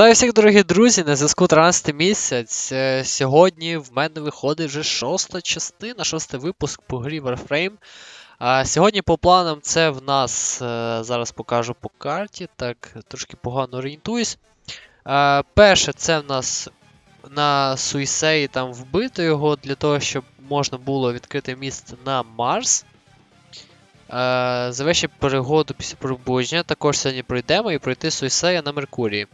Вітаю всіх, дорогі друзі! На зв'язку 13 місяць. Е, Сьогодні в мене виходить вже шоста частина, шостий випуск по грі Warframe. Сьогодні по планам це в нас. е, Зараз покажу по карті. Так, трошки погано орієнтуюсь. Е, Перше, це в нас на Суїсеї там вбито його для того, щоб можна було відкрити міст на Марс. Е, Завершити перегоду після пробудження. Також сьогодні пройдемо і пройти Суїсея на Меркурії.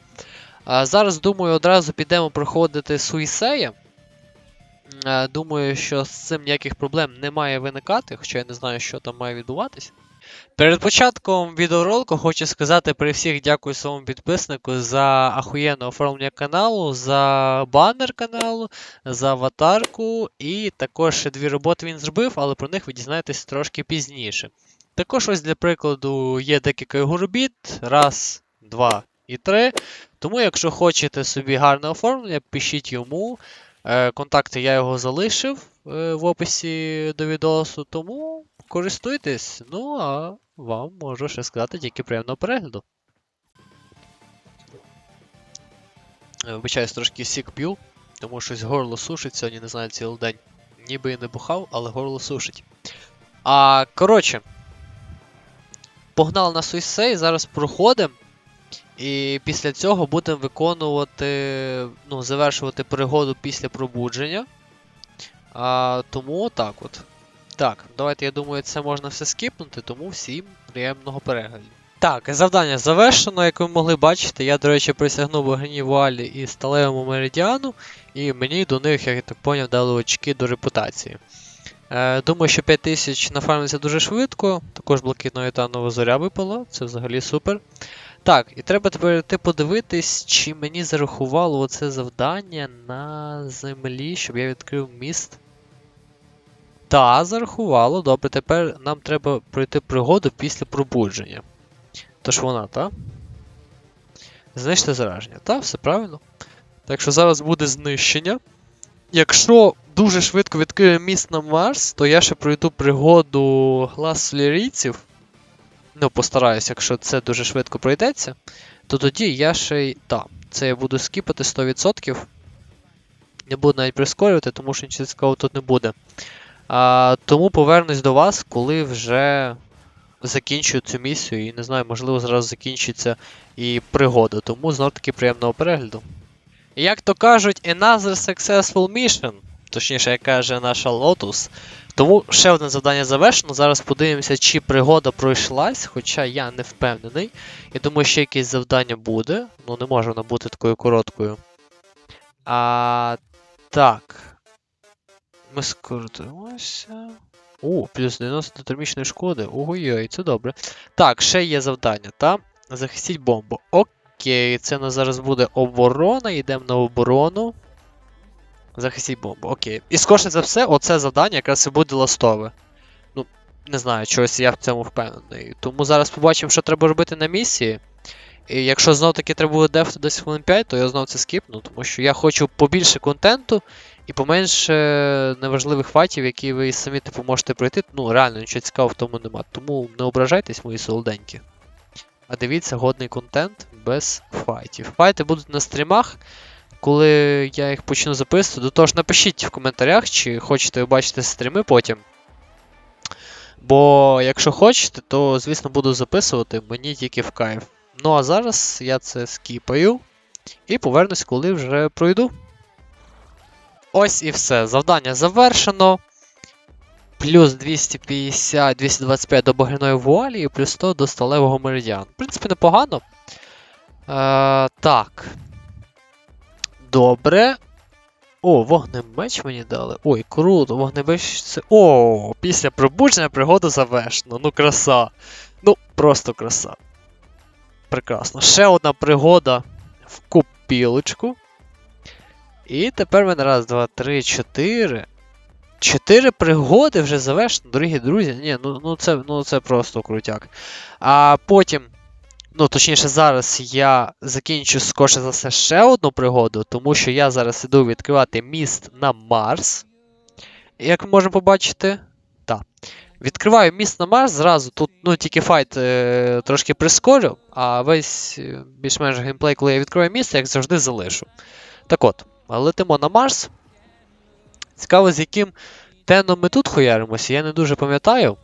Зараз, думаю, одразу підемо проходити Суїсея. Е, Думаю, що з цим ніяких проблем не має виникати, хоча я не знаю, що там має відбуватись. Перед початком відеоролику хочу сказати при всіх дякую своєму підписнику за ахуєнне оформлення каналу, за банер каналу, за аватарку і також дві роботи він зробив, але про них ви дізнаєтесь трошки пізніше. Також ось для прикладу є декілька його робіт. Раз, два і три. Тому, якщо хочете собі гарне оформлення, пишіть йому. Е, Контакти я його залишив е, в описі до відосу, тому користуйтесь. Ну, а вам можу ще сказати тільки приємного перегляду. Е, Вибачаюсь, трошки сік п'ю, тому щось горло сушить сьогодні, не знаю, цілий день. Ніби і не бухав, але горло сушить. А, коротше, погнали на Суйсей, зараз проходимо. І після цього будемо виконувати, ну, завершувати пригоду після пробудження. А, тому так от. Так, давайте, я думаю, це можна все скіпнути, тому всім приємного перегляду. Так, завдання завершено, як ви могли бачити, я, до речі, присягнув вогні вуалі і сталевому меридіану, і мені до них, як я так поняв, дали очки до репутації. Е, думаю, що 5000 нафармиться дуже швидко, також блакитного етанова зоря випала, це взагалі супер. Так, і треба тепер йти подивитись, чи мені зарахувало оце завдання на землі, щоб я відкрив міст. Та, зарахувало. Добре, тепер нам треба пройти пригоду після пробудження. Тож вона, та? Знищити зараження. Та, все правильно. Так що зараз буде знищення. Якщо дуже швидко відкрию міст на Марс, то я ще пройду пригоду глас солярійців. Ну, постараюсь, якщо це дуже швидко пройдеться, то тоді я ще й. Так, це я буду скіпати 100%. Не буду навіть прискорювати, тому що нічого цікавого тут не буде. А, Тому повернусь до вас, коли вже закінчую цю місію. І не знаю, можливо, зразу закінчиться і пригода. Тому знов таки приємного перегляду. Як то кажуть, another successful mission, точніше, як каже наша Lotus. Тому ще одне завдання завершено. Зараз подивимося, чи пригода пройшлась, хоча я не впевнений. Я думаю, ще якесь завдання буде. Ну, не може воно бути такою короткою. А, Так. Ми скоротимося. О, плюс 90 термічної шкоди. Ой-ой, це добре. Так, ще є завдання, та? Захистіть бомбу. Окей, це у нас зараз буде оборона. Йдемо на оборону. Захистіть бомбу. Окей. І скорше за все, оце завдання якраз і буде ластове. Ну, не знаю, чогось я в цьому впевнений. Тому зараз побачимо, що треба робити на місії. І якщо знов таки треба буде дефти десь хвилин 5, то я знов це скіпну, тому що я хочу побільше контенту і поменше неважливих файтів, які ви самі типу можете пройти. Ну, реально нічого цікавого в тому нема. Тому не ображайтесь, мої солоденькі. А дивіться годний контент без файтів. Файти будуть на стрімах коли я їх почну записувати. До того ж, напишіть в коментарях, чи хочете ви бачити стріми потім. Бо якщо хочете, то, звісно, буду записувати мені тільки в кайф. Ну а зараз я це скіпаю і повернусь, коли вже пройду. Ось і все. Завдання завершено. Плюс 250, 225 до багряної вуалі і плюс 100 до сталевого меридіану. В принципі, непогано. Е, так. Добре. О, вогнемеч мені дали. Ой, круто, вогнемеч це. О, після пробудження пригоду завершено. Ну, краса. Ну, просто краса. Прекрасно. Ще одна пригода в купілочку. І тепер мене раз, два, три, чотири. Чотири пригоди вже завершено, дорогі друзі. Ні, ну, ну, це, ну це просто крутяк. А потім. Ну, точніше, зараз я закінчу скорше за все ще одну пригоду, тому що я зараз іду відкривати міст на Марс. Як ми можемо побачити. Так. Відкриваю міст на Марс зразу. Тут ну, тільки файт е, трошки прискорю, а весь е, більш-менш геймплей, коли я відкриваю міст, як завжди залишу. Так от, летимо на Марс. Цікаво, з яким теном ми тут хуяримося, я не дуже пам'ятаю.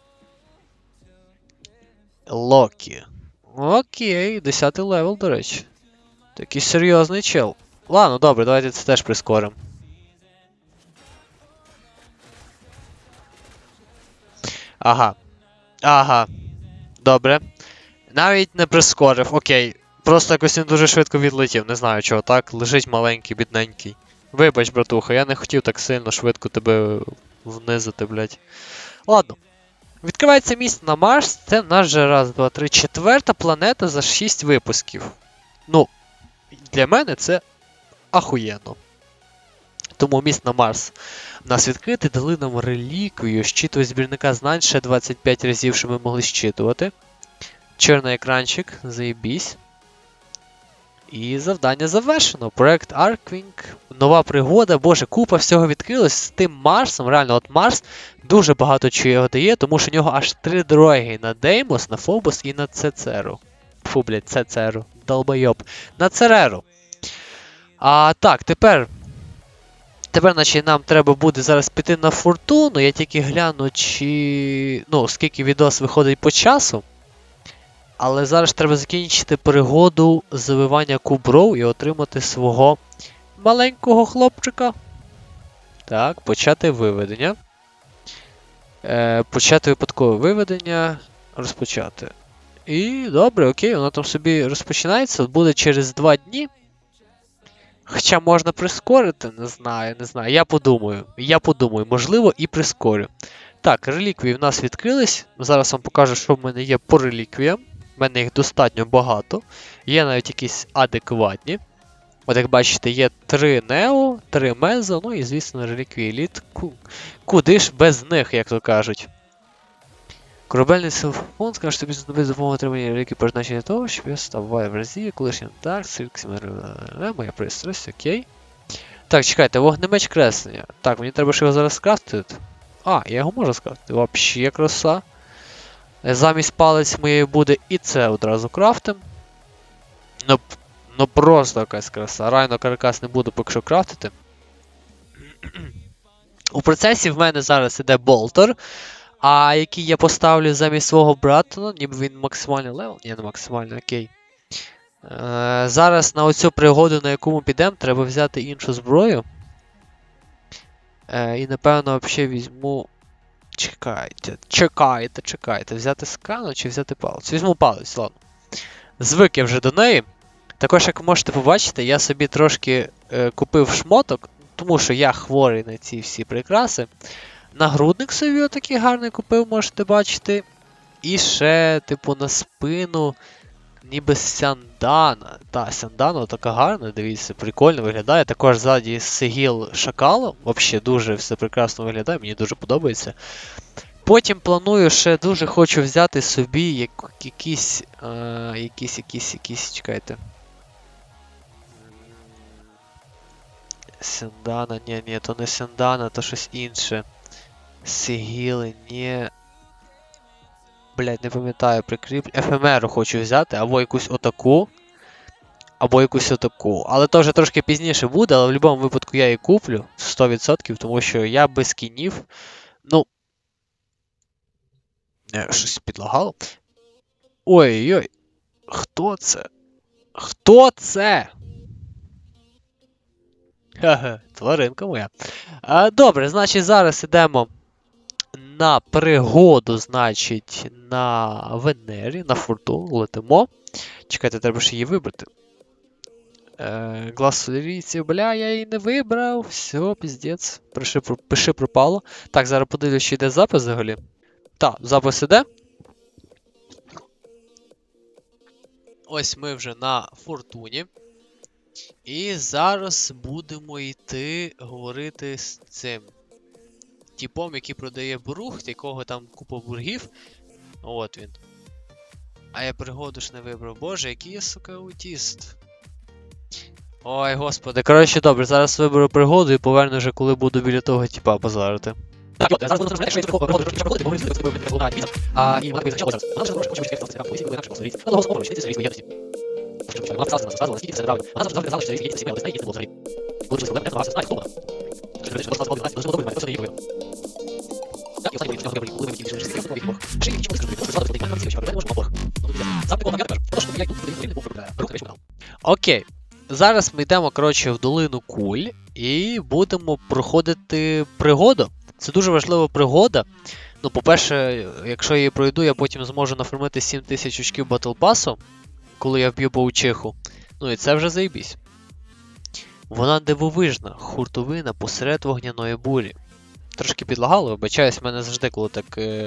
Локі. Окей, 10 левел, до речі. Такий серйозний чел. Ладно, добре, давайте це теж прискоримо. Ага. Ага. Добре. Навіть не прискорив, окей. Просто якось він дуже швидко відлетів, не знаю чого, так? Лежить маленький, бідненький. Вибач, братуха, я не хотів так сильно швидко тебе внизити, блядь. Ладно. Відкривається місце на Марс, це наш же раз, два, три, четверта планета за 6 випусків. Ну, для мене це ахуєнно. Тому міст на Марс у нас відкрити, дали нам реліквію, щитує збірника знань ще 25 разів, що ми могли щитувати. Чорний екранчик, заєбісь. І завдання завершено. Проект Arkwing, нова пригода, боже, купа всього відкрилось з тим Марсом. Реально, от Марс дуже багато чого дає, тому що у нього аж три дороги на Деймос, на Фобос і на Цецеру. Фу, блядь, Цецеру. Долбойоб. На Цереру. А так, тепер. Тепер, значить, нам треба буде зараз піти на фортуну. Я тільки гляну, чи. Ну, скільки відос виходить по часу. Але зараз треба закінчити пригоду завивання кубров і отримати свого маленького хлопчика. Так, почати виведення. Е, почати випадкове виведення. Розпочати. І добре, окей, воно там собі розпочинається. Буде через 2 дні. Хоча можна прискорити, не знаю, не знаю. Я подумаю. Я подумаю, можливо, і прискорю. Так, реліквії в нас відкрились. Зараз вам покажу, що в мене є по реліквіям. В мене їх достатньо багато. Є навіть якісь адекватні. От як бачите, є 3 Нео, 3 Мезо, ну і, звісно, реліквії. Куди ж без них, як то кажуть. Корабельний селфон скаже, тобі знадобиться допомога отримання реліквії призначення того, щоб я ставав в разі, колишній так, силксімер, моя пристрасть, окей. Так, чекайте, вогнемеч креслення. Так, мені треба ще його зараз скрафтити. А, я його можу скрафтити. Вообще краса. Замість палець моєї буде і це одразу крафтим. Ну, ну просто якась краса. Райно каркас не буду поки що крафтити. У процесі в мене зараз іде болтер, а який я поставлю замість свого братона, ніби він максимальний левел. Ні, не максимальний, окей. Е, зараз на оцю пригоду, на яку ми підемо, треба взяти іншу зброю. Е, і напевно взагалі візьму. Чекайте, чекайте, чекайте. Взяти скану чи взяти палець? Візьму палець, ладно. Звик я вже до неї. Також, як можете побачити, я собі трошки е, купив шмоток, тому що я хворий на ці всі прикраси. Нагрудник собі отакий гарний купив, можете бачити. І ще, типу, на спину, ніби сяндана. Та, сяндана така гарна, дивіться, прикольно виглядає. Також ззаді сигіл шакала. Взагалі дуже все прекрасно виглядає, мені дуже подобається. Потім планую ще дуже хочу взяти собі як, якісь, е, якісь, якісь, якісь, чекайте. Сендана, ні, ні, то не Сендана, то щось інше. Сигіли, ні. Блять, не пам'ятаю, прикріп. Ефемеру хочу взяти, або якусь отаку. Або якусь отаку. Але то вже трошки пізніше буде, але в будь-якому випадку я її куплю 100%, тому що я без кінів. Ну. Не, щось підлагало. Ой-ой. Хто це? Хто це? Ха-ха, тваринка моя. А, добре, значить, зараз ідемо на пригоду, значить, на Венері, на фортуну летимо. Чекайте, треба ж її вибрати. Е, Гласурійці, бля, я її не вибрав. Все, піздець. Пиши, пиши пропало. Так, зараз подивлюсь, чи йде запис взагалі. Так, запис іде. Ось ми вже на фортуні. І зараз будемо йти говорити з цим типом, який продає брухт, якого там купа бургів. От він. А я пригоду ж не вибрав. Боже, який я, сука, аутіст. Ой, господи. Коротше, добре, зараз виберу пригоду і поверну вже, коли буду біля того типа базарити. Так, і от, зараз будемо розповідати, що є приходить, що приходить, бо ми звикли, що це буде віза. А, і вона буде зараз. Вона вже хоче вчитися, цікаво, поліції, коли інакше просто дивіться. Вона голосом говорить, що це різні єдності. Вона писала нас, сказала, наскільки це неправильно. Вона завжди казала, що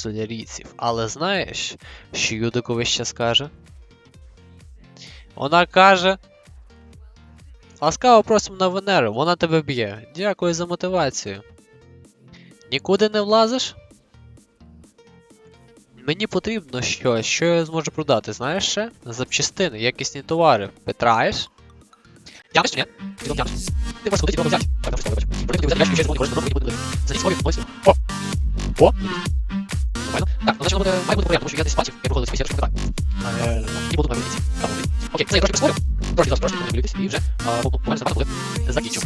це різні єдності, але знає, є це було взагалі. Коли щось проблеми, я намагався знати, хто вона. Що ти просто сказала, дуже добре, просто не її повідомив. Так, і останній випадок, коли ми тільки що я їх Ще й нічого не скажу, просто сказати, що ти не можеш, Ну, Сам ти контакт кажеш, тому що я тут не був рух не метал. Окей. Зараз ми йдемо, коротше, в долину куль і будемо проходити пригоду. Це я її пройду, я потім зможу нафармити 7000 очків Battle Pass, коли я вб'ю паучиху. Ну і вже. Трошки в мене завжди, коли так е, підлагує. Крові та поту тисяч солярійців. Але знаєш, що Юдикові ще скаже? Вона каже. Ласкаво просимо на Венеру, вона тебе б'є. Дякую за мотивацію. Нікуди не влазиш? Мені потрібно щось, що я зможу продати, знаєш ще? Запчастини, якісні товари. Петраєш? Тянеш чи ні? Ти там тянеш. Ти можеш ходити, взяти. Так, там щось вибач. Проти тобі взяти ящик, ще можеш зробити, буде. Заніть свою, ось. О! О! Нормально. Так, ну значить, воно буде, має бути порядок, тому що я десь бачив, я виходив з після, що пам'ятаю. І буду маю місці. Там буде. Окей, це я трошки прискорю. Трошки, зараз трошки, не хвилюйтесь, і вже, а, бо- буквально забагато буде. Закінчу.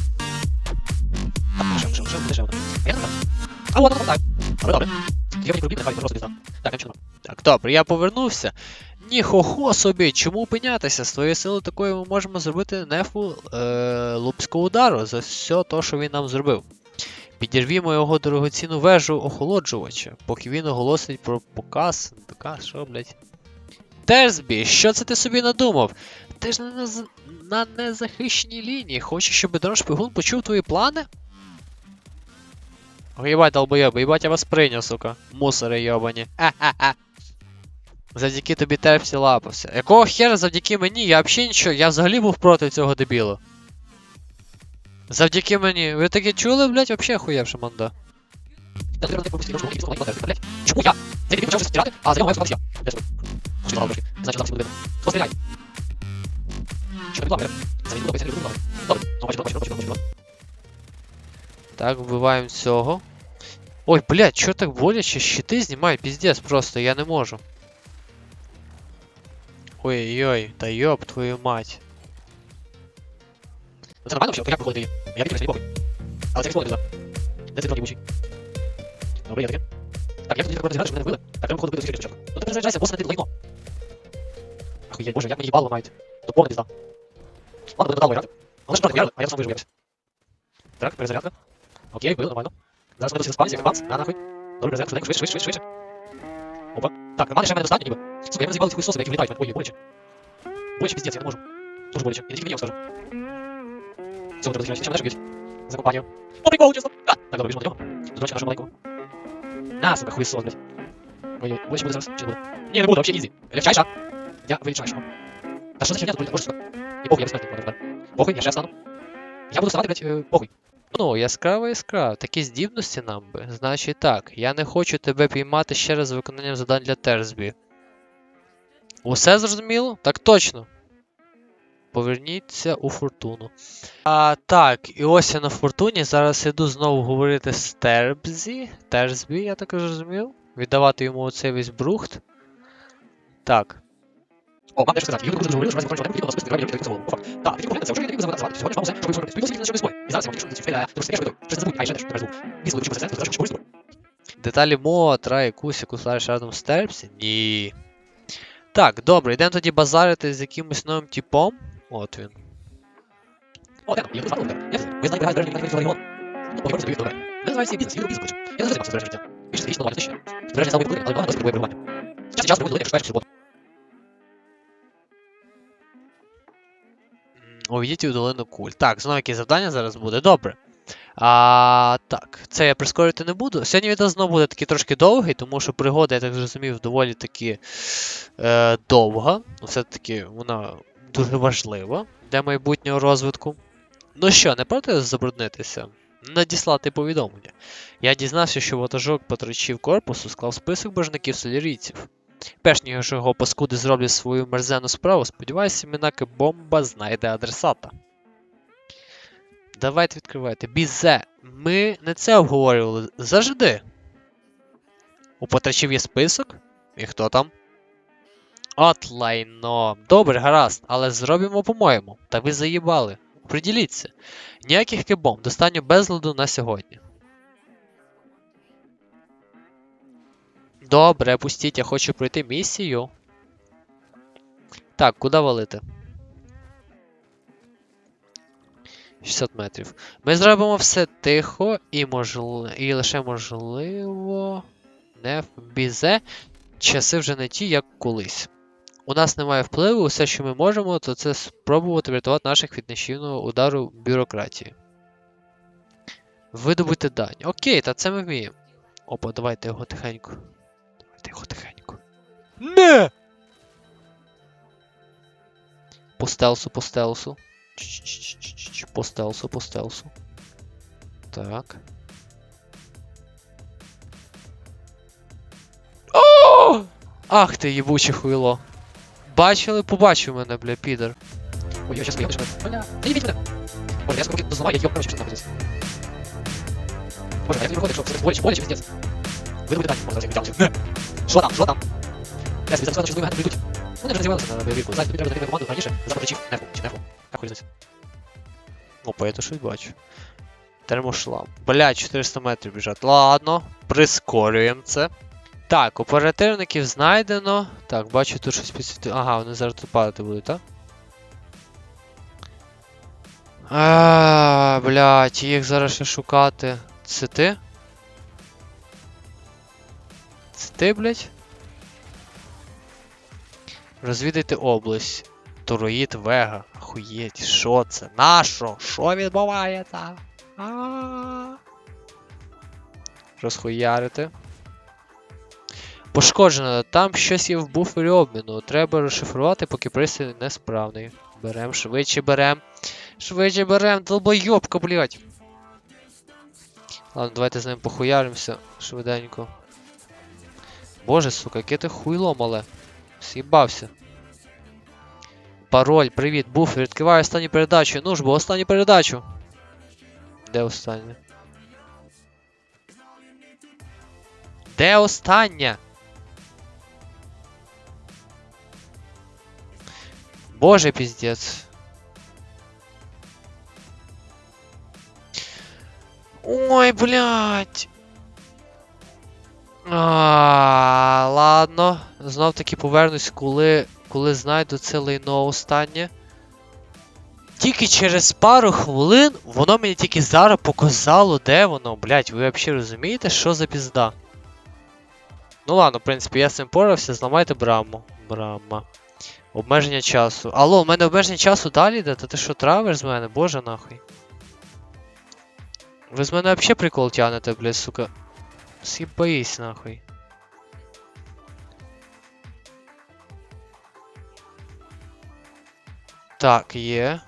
Так, ще, ще, ще, ще, ще одна. А я не знаю. А, ладно, так. Добре, добре. Я просто. Так, я Так, добре, я повернувся. Ніхо-хо собі, чому опинятися? З твоєю силою такою ми можемо зробити нефу е, лупського удару за все то, що він нам зробив. Підірвімо його дорогоцінну вежу охолоджувача, поки він оголосить про показ. Показ, що, блять? Терсбі, що це ти собі надумав? Ти ж на, нез- на незахищеній лінії. Хочеш, щоб дрон шпигун почув твої плани? Ох, їбать, долбойоби, їбать, я вас прийняв, сука. Мусори йобані. Ха-ха-ха. Завдяки тобі терпсі лапався. Якого хера завдяки мені? Я взагалі нічого, я взагалі був проти цього дебілу. Завдяки мені. Ви таке чули, блять, вообще охуєвша манда. Я. Чому я? Цей дебіл почав стріляти, а за нього я. Я? Значить, завжди буде. Хто стріляє? Що не плаває? За він лопається, не Добре, ну бачу, бачу, бачу, бачу. Так, вбиваємо цього. Ой, блядь, чо так боляче? Щити знімай, піздець просто, я не можу. Ой-ой, та йоп твою мать. Ну це нормально, як виходить її? Я мені похуй. Але це експлодить туди. Де цей дрон єбучий? Добре, є таке. Так, я тут не розіграю, щоб мене вбили. Так, треба виходити бити спочатку. Ну ти перезаряджайся, босс на ти лайно. Охуєть, боже, як мені їбало ламають. То повна пізда. Ладно, буду додому грати. Вони ж проти грали, а я сам вижив якось. Так, перезарядка. Окей, вбили, нормально. Зараз досі спавниться, як бамс, на нахуй. Добре, перезарядка, швидше, швидше, швидше, швидше. Опа. Так, нормально, ще в мене достатньо ніби. Сука, я з'їбали ці хуйсоси, які влітають. Ой, боляче. Боляче, піздець, я не можу. Дуже боляче. І тільки мені, скажу. Цього треба зіграти, ще мене б'ють. За компанію. О, прикол, чесно. А, так, добре, біжимо до нього. До нашого маленького. На, сука, хуйсос, блядь. Ой, ой, боляче буде зараз, чи не буде? Ні, не буде, вообще ізі. Легчайша. Я вилічайшого. Та що за херня тут, боже, сука. І похуй, я безсмертний. Я ще буду вставати, блядь, е, похуй. Ну, яскрава іскра, такі здібності нам би. Значить так, я не хочу тебе піймати ще раз з виконанням завдань для Терсбі. Усе зрозуміло? Так точно. Поверніться у фортуну. А, так, і ось я на фортуні. Зараз іду знову говорити з Тербзі. Терсбі, я так зрозумів. Віддавати йому оцей весь брухт. Так. О, вам теж сказати, я дуже говорив, що разі виконуєш потрібно на список гравів, які заволу. Так, так, ти поглянься, вже я не забрати Сьогодні вам все, щоб ви зробити. Співпустіть на спой. І зараз я вам тільки що ти трошки теж щось не забудь, а ще теж тепер звук. Візу, вчимо це, скажу, що корисно. Деталі мо, тра якусь, яку слаєш разом з Терпсі? Ні. Так, добре, йдемо тоді базарити з якимось новим типом. От він. О, де? Я тут згадував. Я ви знаєте, граю державний менеджер регіон. Ну, поки просто тобі добре. Мене називається бізнес, я бізнес хочу. Я завжди займався збереженням життя. Більше стратегічно нормально ще. Збереження самої культури, але багато досить виборування. Час від часу проводить, як Увійдіть у долину куль. Так, знову якесь завдання зараз буде. Добре. А, так, це я прискорювати не буду. Сьогодні відео знову буде такий трошки довгий, тому що пригода, я так зрозумів, доволі таки е, довга. Ну, Все-таки вона дуже важлива для майбутнього розвитку. Ну що, не проти забруднитися? Надіслати повідомлення. Я дізнався, що ватажок патручів корпусу склав список божників солярійців. Перш ніж його паскуди зроблять свою мерзену справу, сподіваюся, Мінаки бомба знайде адресата. Давайте відкривайте. Бізе, ми не це обговорювали. Завжди. У потрачів є список? І хто там? От лайно. Добре, гаразд, але зробимо по-моєму. Та ви заїбали. Приділіться. Ніяких кибом, достатньо безладу на сьогодні. Добре, пустіть, я хочу пройти місію. Так, куди валити? 60 метрів. Ми зробимо все тихо і можливо. І лише можливо. Не в бізе. Часи вже не ті, як колись. У нас немає впливу, все, що ми можемо, то це спробувати врятувати наших від нищівного удару бюрократії. Видобути дань. Окей, та це ми вміємо. Опа, давайте його тихенько. Його тихенько. Не! По стелсу, по стелсу. Чш-чш-чш-чш, По стелсу, по стелсу. Так. О! Ах ти їбуче хуйло. Бачили, побачив мене, бля, підер. Ой, я сейчас поеду, Бля, заебите меня. Боже, я сколько дознаваю, я ёб, что там здесь. Боже, а як не виходить, що це боляче, боляче, пиздец. Видобути далі, можна взяти. Що там, що там? Собі зараз що з ними прийдуть. Вони на бойовіку. Зараз тобі треба закрити команду раніше, запоточив нефу, чи нефу. Як хуй Ну, по я щось бачу. Термошлам. Бля, 400 метрів біжать. Ладно, прискорюємо це. Так, оперативників знайдено. Так, бачу тут щось підсвітило. Ага, вони зараз тут падати будуть, так? А, блядь, їх зараз ще шукати. Це ти? Це ти, блядь? Розвідайте область. Тороїд Вега. Охуєть, що це? Нащо? Що відбувається? Розхуярити. Пошкоджено, там щось є в буфері обміну. Треба розшифрувати, поки пристрій несправний. Берем, швидше берем. Швидше берем, долбойобка, блядь. Ладно, давайте з ним похуяримося швиденько. Боже, сука, яке ти хуйло мале. С'їбався. Пароль, привіт, буфер, відкриваю останню передачу. Ну ж бо останню передачу. Де остання? Де остання? Боже піздець. Ой, блядь. А, ладно. Знов таки повернусь, коли, коли знайду це лайно останнє. Тільки через пару хвилин воно мені тільки зараз показало, де воно, блядь, ви взагалі розумієте, що за пізда? Ну ладно, в принципі, я з цим порався, зламайте браму. Брама. Обмеження часу. Алло, у мене обмеження часу далі йде? Та ти що травиш з мене? Боже нахуй. Ви з мене взагалі прикол тянете, блядь, сука. С'їбаїсь нахуй. Так, є.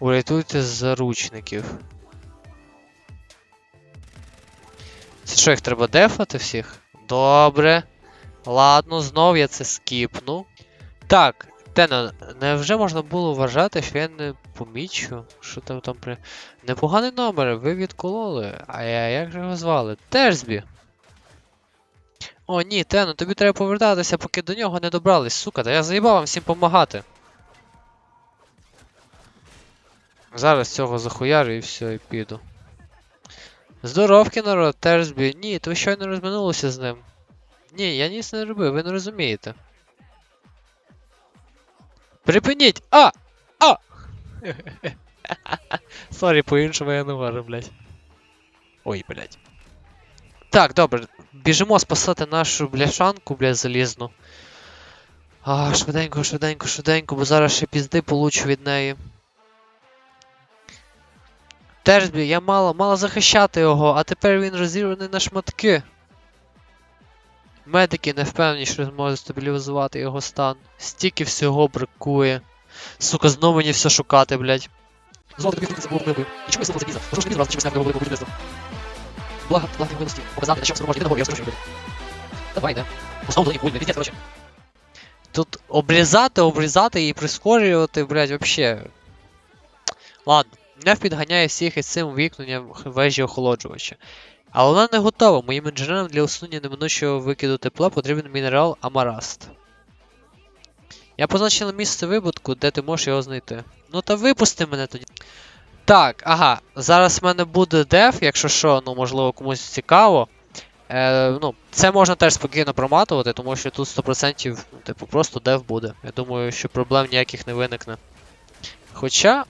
Урятуйте з заручників. Це що, їх треба дефати всіх? Добре. Ладно, знов я це скіпну. Так, Тено, невже можна було вважати, що я не помічу? Що там там при. Непоганий номер, ви відкололи. А я як його звали? Терсбі. О, ні, Тено, тобі треба повертатися, поки до нього не добрались, сука, та я заїбав вам всім помагати. Зараз цього захуярю і все, і піду. Здоровки, народ, Терсбі. Ні, то ви щойно розминулися з ним. Ні, я ніс не робив, ви не розумієте. Припиніть! А! А! Сорі, по-іншому я не можу, блядь. Ой, блядь. Так, добре. Біжимо спасати нашу бляшанку, блядь, залізну. А, швиденько, швиденько, швиденько, бо зараз ще пізди получу від неї. Терсбі, я мала, мала захищати його, а тепер він розірваний на шматки. Медики не впевнені, що зможуть стабілізувати його стан. Стільки всього бракує. Сука, знову мені все шукати, блядь. Золото тобі це було вбив. І чому я знову забізав? Тому що він разом чимось не було будівництво. Благо, благо милості. Показати, на що спроможні. Не договор, я скажу, що Давай, да. Основу долині будь, пиздец, короче. Тут обрізати, обрізати і прискорювати, блядь, вообще. Ладно, не підганяє всіх із цим вікненням вежі охолоджувача. Але вона не готова. Моїм інженерам для усунення неминучого викиду тепла потрібен мінерал Амараст. Я позначила місце вибутку, де ти можеш його знайти. Ну та випусти мене тоді. Так, ага, зараз в мене буде деф, якщо що, ну можливо комусь цікаво. Е, ну, це можна теж спокійно проматувати, тому що тут 100% ну, типу, просто деф буде. Я думаю, що проблем ніяких не виникне. Хоча,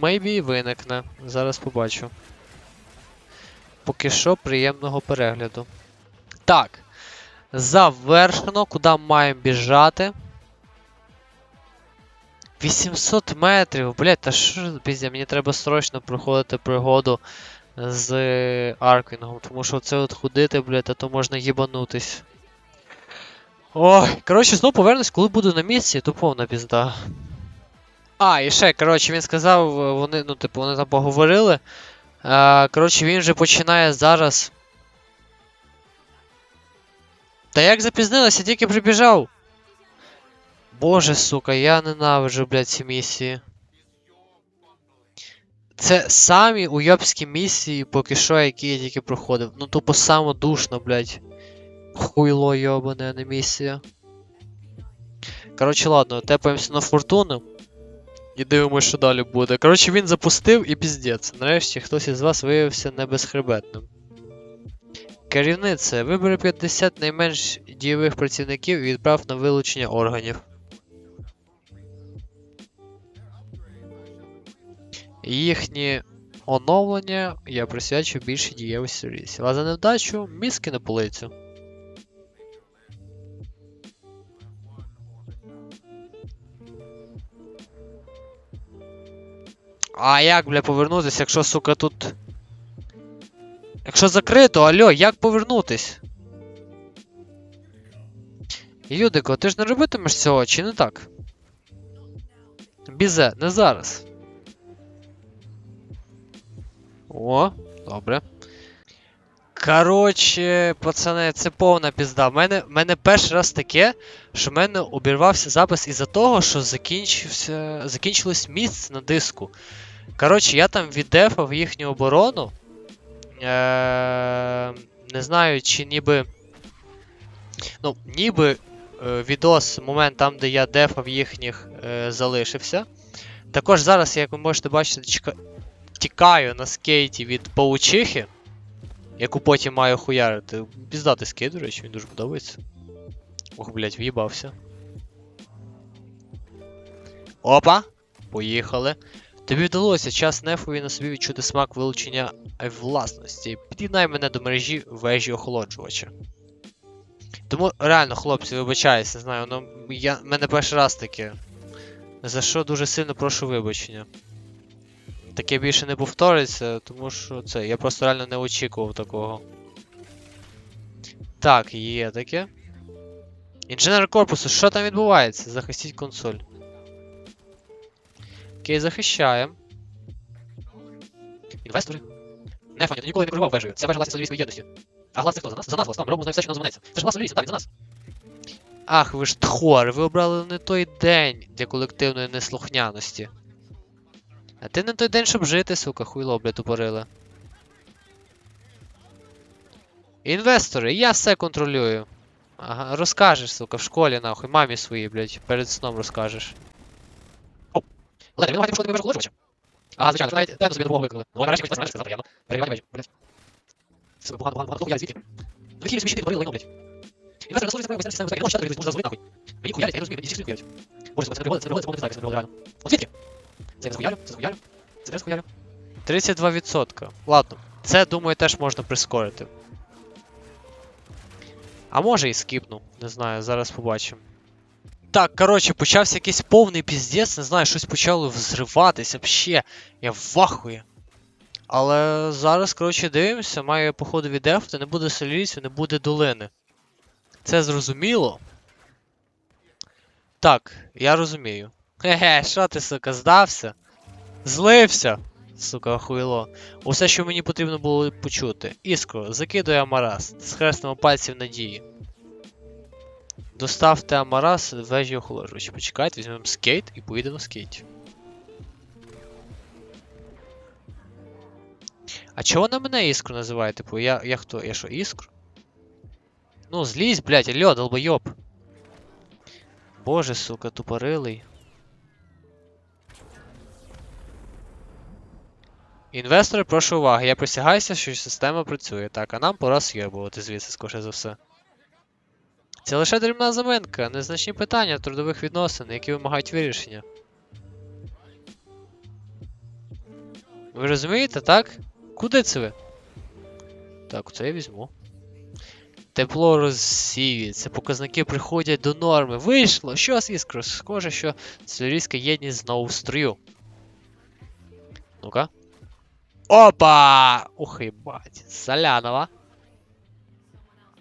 maybe і виникне. Зараз побачу. Поки що приємного перегляду. Так. Завершено. Куди маємо біжати? 800 метрів. Блять, та що піздя? Мені треба срочно проходити пригоду з Арквінгом, тому що це от ходити, блядь, а то можна їбанутись. Ой, коротше, знову повернусь, коли буду на місці, то повна пізда. А, і ще, коротше, він сказав, вони, ну, типу, вони там поговорили. Коротше, він вже починає зараз. Та як запізнилося, тільки прибіжав. Боже, сука, я ненавиджу, блядь, ці місії. Це самі уйобські місії, поки що, які я тільки проходив. Ну тупо самодушно, блядь. Хуйло йобане, не місія. Коротше, ладно, тепаємося на фортуну. І дивимося, що далі буде. Коротше, він запустив і піздець. Нарешті хтось із вас виявився не безхребетним. Керівниця, вибери 50 найменш дієвих працівників і відправ на вилучення органів. Їхні оновлення я присвячу більше дієвості. А за невдачу мізки на полицю. А як, бля, повернутися, якщо, сука, тут. Якщо закрито, алло, як повернутись? Юдико, ти ж не робитимеш цього, чи не так? Бізе, не зараз. О, добре. Коротше, пацани, це повна пізда. В мене, мене перший раз таке, що в мене обірвався запис із-за того, що закінчився, закінчилось місце на диску. Коротше, я там віддефав їхню оборону. Е- не знаю, чи ніби. Ну, ніби е, відос, момент там, де я дефав їхніх, е, залишився. Також зараз, як ви можете бачити, тікаю на скейті від паучихи, яку потім маю хуярити. Піздатий скейт, до речі, він дуже подобається. Ох, блять, в'їбався. Опа! Поїхали. Тобі вдалося час нефові на собі відчути смак вилучення власності. Під'єднай мене до мережі вежі охолоджувача. Тому реально, хлопці, вибачаюся, знаю, ну я мене перший раз таке. За що дуже сильно прошу вибачення. Таке більше не повториться, тому що це. Я просто реально не очікував такого. Так, є таке. Інженер корпусу, що там відбувається? Захистіть консоль. Окей, захищаємо. Інвестори? Не, ти ніколи не керував вежею. Ця вежа власне солівійської єдності. А глас це хто? За нас? За нас, там, робимо знає все, що нам звернеться. Це ж глас солівійський, так, за нас. Ах, ви ж тхор, ви обрали не той день для колективної неслухняності. А ти не той день, щоб жити, сука, хуйло, бля, тупорили. Інвестори, я все контролюю. Ага, розкажеш, сука, в школі, нахуй, мамі своїй, блядь, перед сном розкажеш. Ледер, він намагається пошкодити вежу охолоджувача. А, звичайно, вже навіть темно собі допомогу викликали. Ну, нарешті знаєш, це приємно. Перегрівати вежу, блядь. Це погано, погано, погано, хуярить звідки? Ну, які собі щити творили лайно, блядь. Інвестори наслужуються правильно, систему безпеки. Ну, щас тобі, може, зазвонити, нахуй. Мені хуярять, я розумію, мені всі хуярять. Боже, це не пригоди, це не це знак, це не пригоди, реально. От звідки? Це захуярю, це захуярю, це теж захуярю. 32%. Ладно, це, думаю, теж можна прискорити. А може і скіпну, не знаю, зараз побачимо. Так, коротше, почався якийсь повний піздець, не знаю, щось почало взриватися вообще. Я вахую. Але зараз, коротше, дивимося, маю походу віддефти, не буде солісів, не буде долини. Це зрозуміло. Так, я розумію. Хе-хе, що ти, сука, здався? Злився, сука, хуйло. Усе, що мені потрібно було почути. Іскро, закидує Амараст, з хрестом пальців надії. Доставте Амарас вежі охолоджувачі. Почекайте, візьмемо скейт і поїдемо на скейті. А чого на мене іскру називає? Типу, я, я хто? Я що, іскру? Ну, злізь, блядь, алло, долбойоб. Боже, сука, тупорилий. Інвестори, прошу уваги. Я присягаюся, що система працює. Так, а нам пора с'єбувати звідси, скоріше за все. Це лише дрібна заминка, незначні питання трудових відносин, які вимагають вирішення. Ви розумієте, так? Куди це ви? Так, це я візьму. Тепло розсіюється, показники приходять до норми. Вийшло! Що з іскро? Схоже, що сирійська єдність знову в строю. Ну-ка. Опа! Ух, їбать. Солянова.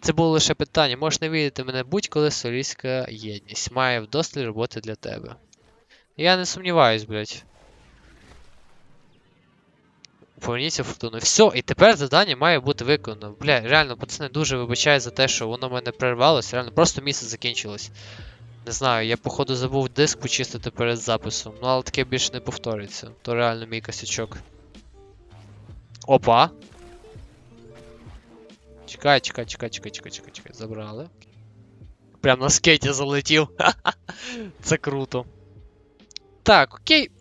Це було лише питання. Можеш не вірити мене будь-коли сирійська єдність. Має вдосталь роботи для тебе. Я не сумніваюсь, блядь. Поверніться фортуну. Все, і тепер завдання має бути виконано. Бля, реально, пацани, дуже вибачаю за те, що воно мене перервалося. Реально, просто місце закінчилось. Не знаю, я походу забув диск почистити перед записом. Ну, але таке більше не повториться. То реально мій косячок. Опа. Чекай, чекай, чекай, чекай, чекай, чекай, чекай. Забрали. Прям на скейті залетів. Це круто. Так, окей.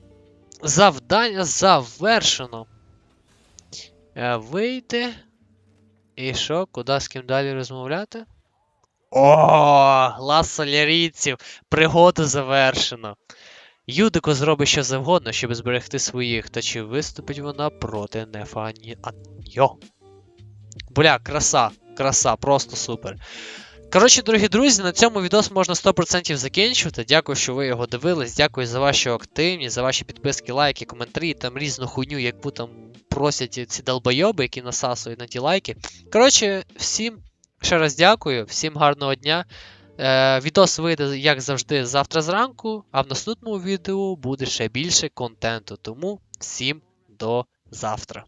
Завдання завершено. Е, Вийти. І що? Куди з ким далі розмовляти? О, глас солярійців! Пригоду завершено. Юдико зробить що завгодно, щоб зберегти своїх, та чи виступить вона проти Нефані Аньо. Бля, краса, краса, просто супер. Коротше, дорогі друзі, на цьому відос можна 100% закінчувати. Дякую, що ви його дивились. Дякую за вашу активність, за ваші підписки, лайки, коментарі, там різну хуйню, яку там просять ці долбойоби, які насасують на ті лайки. Коротше, всім ще раз дякую, всім гарного дня. Е, відос вийде, як завжди, завтра зранку, а в наступному відео буде ще більше контенту. Тому всім до завтра.